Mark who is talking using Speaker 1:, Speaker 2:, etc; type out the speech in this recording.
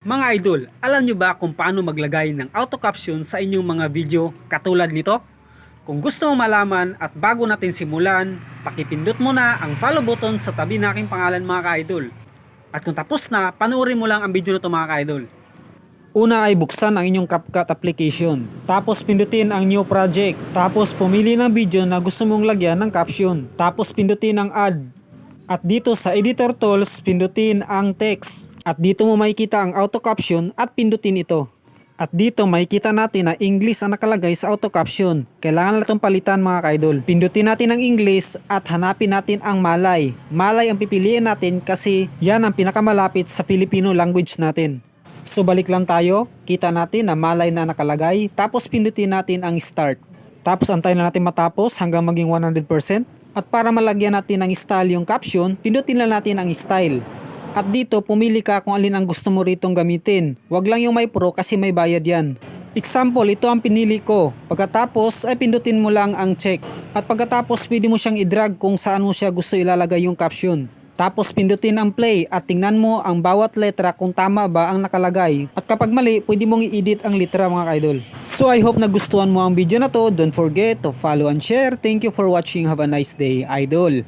Speaker 1: Mga idol, alam nyo ba kung paano maglagay ng auto caption sa inyong mga video katulad nito? Kung gusto mo malaman at bago natin simulan, pakipindot mo na ang follow button sa tabi ng aking pangalan mga ka-idol. At kung tapos na, panoorin mo lang ang video na to mga ka-idol. Una ay buksan ang inyong CapCut application. Tapos pindutin ang new project. Tapos pumili ng video na gusto mong lagyan ng caption. Tapos pindutin ang add. At dito sa editor tools, pindutin ang text. At dito mo makikita ang auto caption at pindutin ito. At dito makikita natin na English ang nakalagay sa auto caption. Kailangan na palitan mga kaidol. Pindutin natin ang English at hanapin natin ang Malay. Malay ang pipiliin natin kasi yan ang pinakamalapit sa Filipino language natin. So balik lang tayo, kita natin na Malay na nakalagay, tapos pindutin natin ang start. Tapos antayin na natin matapos hanggang maging 100%. At para malagyan natin ng style yung caption, pindutin lang natin ang style. At dito, pumili ka kung alin ang gusto mo ritong gamitin. Huwag lang yung may pro kasi may bayad yan. Example, ito ang pinili ko. Pagkatapos, ay pindutin mo lang ang check. At pagkatapos, pwede mo siyang i-drag kung saan mo siya gusto ilalagay yung caption. Tapos pindutin ang play at tingnan mo ang bawat letra kung tama ba ang nakalagay. At kapag mali, pwede mong i-edit ang litra mga idol. So I hope nagustuhan mo ang video na to. Don't forget to follow and share. Thank you for watching. Have a nice day, idol.